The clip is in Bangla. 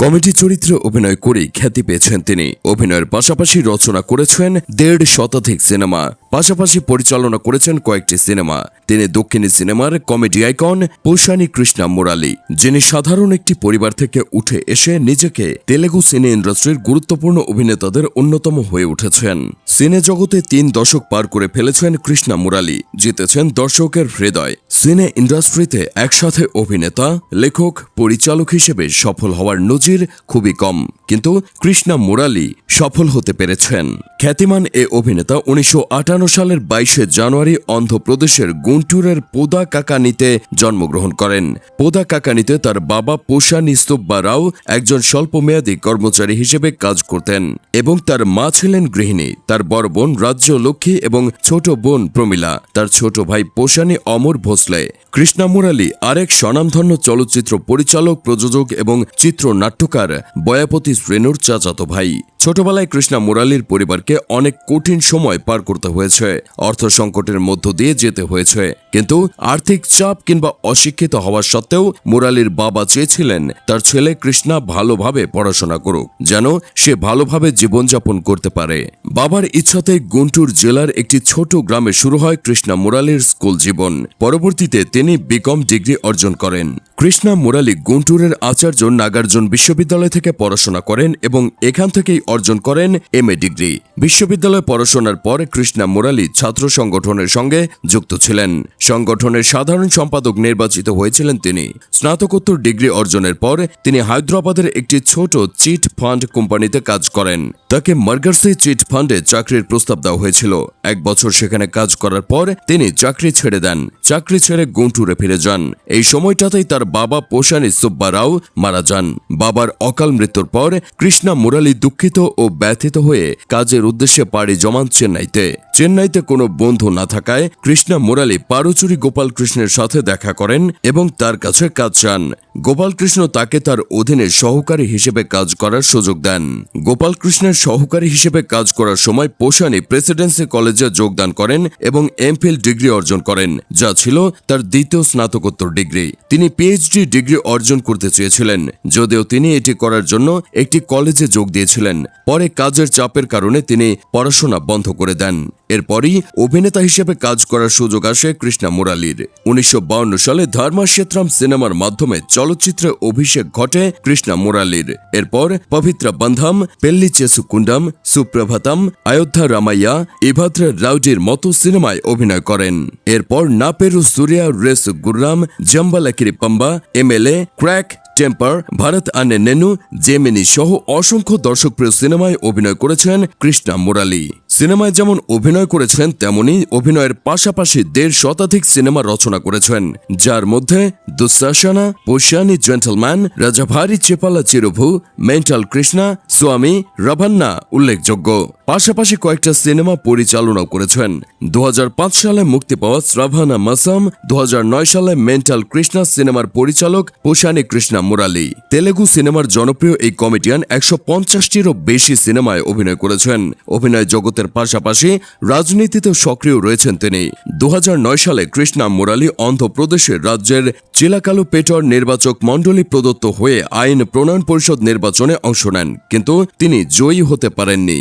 কমেডি চরিত্রে অভিনয় করে খ্যাতি পেয়েছেন তিনি। অভিনয়ের পাশাপাশি রচনা করেছেন দেড় শতাধিক সিনেমা। পাশাপাশি পরিচালনা করেছেন কয়েকটি সিনেমা। তিনি দক্ষিণী সিনেমার কমেডি আইকন পৌশানী কৃষ্ণা মুরালি, যিনি সাধারণ একটি পরিবার থেকে উঠে এসে নিজেকে তেলেগু সিনে ইন্ডাস্ট্রির গুরুত্বপূর্ণ অভিনেতাদের অন্যতম হয়ে উঠেছেন। সিনে জগতে তিন দশক পার করে ফেলেছেন কৃষ্ণা মুরালি, জিতেছেন দর্শকের হৃদয়। সিনে ইন্ডাস্ট্রিতে একসাথে অভিনেতা, লেখক, পরিচালক হিসেবে সফল হওয়ার নজির খুবই কম। কিন্তু কৃষ্ণা মুরালি সফল হতে পেরেছেন। খ্যাতিমান এ অভিনেতা উনিশশো সালের বাইশে জানুয়ারি অন্ধ্রপ্রদেশের গুন্টুরের পোদা কাকানিতে জন্মগ্রহণ করেন। পোদা কাকানিতে তার বাবা পোষা নিস্তব্বা রাও একজন স্বল্পমেয়াদী কর্মচারী হিসেবে কাজ করতেন এবং তার মা ছিলেন গৃহিণী। তার বড় বোন রাজ্য লক্ষ্মী এবং ছোট বোন প্রমিলা। তার ছোট ভাই পোষানি অমর ভোসলে। কৃষ্ণা মুরালি আরেক স্বনামধন্য চলচ্চিত্র পরিচালক, প্রযোজক এবং চিত্রনাট্যকার বয়াপতি শ্রেণুর চাচাতো ভাই। ছোটবেলায় কৃষ্ণা মুরালির পরিবারকে অনেক কঠিন সময় পার করতে হয়েছে। অর্থ সংকটের মধ্য দিয়ে যেতে হয়েছে। কিন্তু আর্থিক চাপ কিংবা অশিক্ষিত হওয়া সত্ত্বেও মুরালির বাবা চেয়েছিলেন তার ছেলে কৃষ্ণা ভালোভাবে পড়াশোনা করুক, যেন সে ভালোভাবে জীবনযাপন করতে পারে। বাবার ইচ্ছাতে গুন্টুর জেলার একটি ছোট গ্রামে শুরু হয় কৃষ্ণা মুরালির স্কুল জীবন। পরবর্তীতে তিনি বিকম ডিগ্রি অর্জন করেন। কৃষ্ণা মুরালি গুন্টুরের আচার্য নাগার্জুন বিশ্ববিদ্যালয় থেকে পড়াশোনা করেন এবং এখান থেকেই অর্জন করেন এম এ ডিগ্রি। বিশ্ববিদ্যালয় পড়াশোনার পর কৃষ্ণা মুরালি ছাত্র সংগঠনের সঙ্গে যুক্ত ছিলেন। সংগঠনের সাধারণ সম্পাদক নির্বাচিত হয়েছিলেন তিনি। স্নাতকোত্তর ডিগ্রি অর্জনের পর তিনি হায়দ্রাবাদের একটি ছোট চিট ফান্ড কোম্পানিতে কাজ করেন। তাকে মার্গার্সি চিট ফান্ডে চাকরির প্রস্তাব দেওয়া হয়েছিল। এক বছর সেখানে কাজ করার পর তিনি চাকরি ছেড়ে দেন। চাকরি ছেড়ে গুন্টুরে ফিরে যান। এই সময়টাতেই তার বাবা পোষানি সুব্বা রাও মারা যান। বাবার অকাল মৃত্যুর পর কৃষ্ণা মুরালি দুঃখিত ও ব্যথিত হয়ে কাজের উদ্দেশ্যে পাড়ি জমান চেন্নাইতে। চেন্নাইতে কোনো বন্ধু না থাকায় কৃষ্ণা মুরালি পারুচুরি গোপাল কৃষ্ণের সাথে দেখা করেন এবং তার কাছে কাজ চান। গোপাল কৃষ্ণ তাকে তার অধীনে সহকারী হিসেবে কাজ করার সুযোগ দেন। গোপাল কৃষ্ণের সহকারী হিসেবে কাজ করার সময় পোষানি প্রেসিডেন্সি কলেজে যোগদান করেন এবং এমফিল ডিগ্রি অর্জন করেন, যা ছিল তার দ্বিতীয় স্নাতকোত্তর ডিগ্রি। তিনি পিএইচডি ডিগ্রি অর্জন করতে চেয়েছিলেন, যদিও তিনি এটি করার জন্য একটি কলেজে যোগ দিয়েছিলেন। পরে কাজের চাপের কারণে তিনি পড়াশোনা বন্ধ করে দেন। এরপরই অভিনেতা হিসেবে কাজ করার সুযোগ আসে কৃষ্ণা মুরালির। উনিশশো সালে ধর্মাশেত্রাম সিনেমার মাধ্যমে চলচ্চিত্রে অভিষেক ঘটে কৃষ্ণা মুরালির। এরপর পবিত্রা বন্ধম, পেল্লি চেসু কুন্ডাম সুপ্রভাতম অযোধ্যা রামাইয়া ইভাদ্র রাউডির মতো সিনেমায় অভিনয় করেন। এরপর Naa Peru Surya race Gurram Jambalakidi Pamba MLA crack temper Bharat Ane Nenu Gemini সহ অসংখ্য দর্শকপ্রিয় সিনেমায় অভিনয় করেছেন কৃষ্ণা মুরালি। সিনেমায় যেমন অভিনয় করেছেন, তেমনি অভিনয়ের পাশাপাশি দেড় শতাধিক সিনেমা রচনা করেছেন। যার মধ্যে দুঃশাসনা পোশানি জেন্টলম্যান, রাজাভারি চেপালা চিরভু, মেন্টাল কৃষ্ণা, স্বামী রাভান্না উল্লেখযোগ্য। পাশাপাশি কয়েকটা সিনেমা পরিচালনাও করেছেন। দু হাজার পাঁচ সালে মুক্তি পাওয়া শ্রাভানা মাসাম দু হাজার নয় সালে মেন্টাল কৃষ্ণা সিনেমার পরিচালক পোশানি কৃষ্ণা মুরালি। তেলেগু সিনেমার জনপ্রিয় এই কমেডিয়ান একশো পঞ্চাশটিরও বেশি সিনেমায় অভিনয় করেছেন। অভিনয় জগতের পাশাপাশি রাজনীতিতেও সক্রিয় রয়েছেন তিনি। দু হাজার নয় সালে কৃষ্ণা মুরালি অন্ধ্রপ্রদেশের রাজ্যের চিলাকালু পেটর নির্বাচক মণ্ডলী প্রদত্ত হয়ে আইন প্রণয়ন পরিষদ নির্বাচনে অংশ নেন, কিন্তু তিনি জয়ী হতে পারেননি।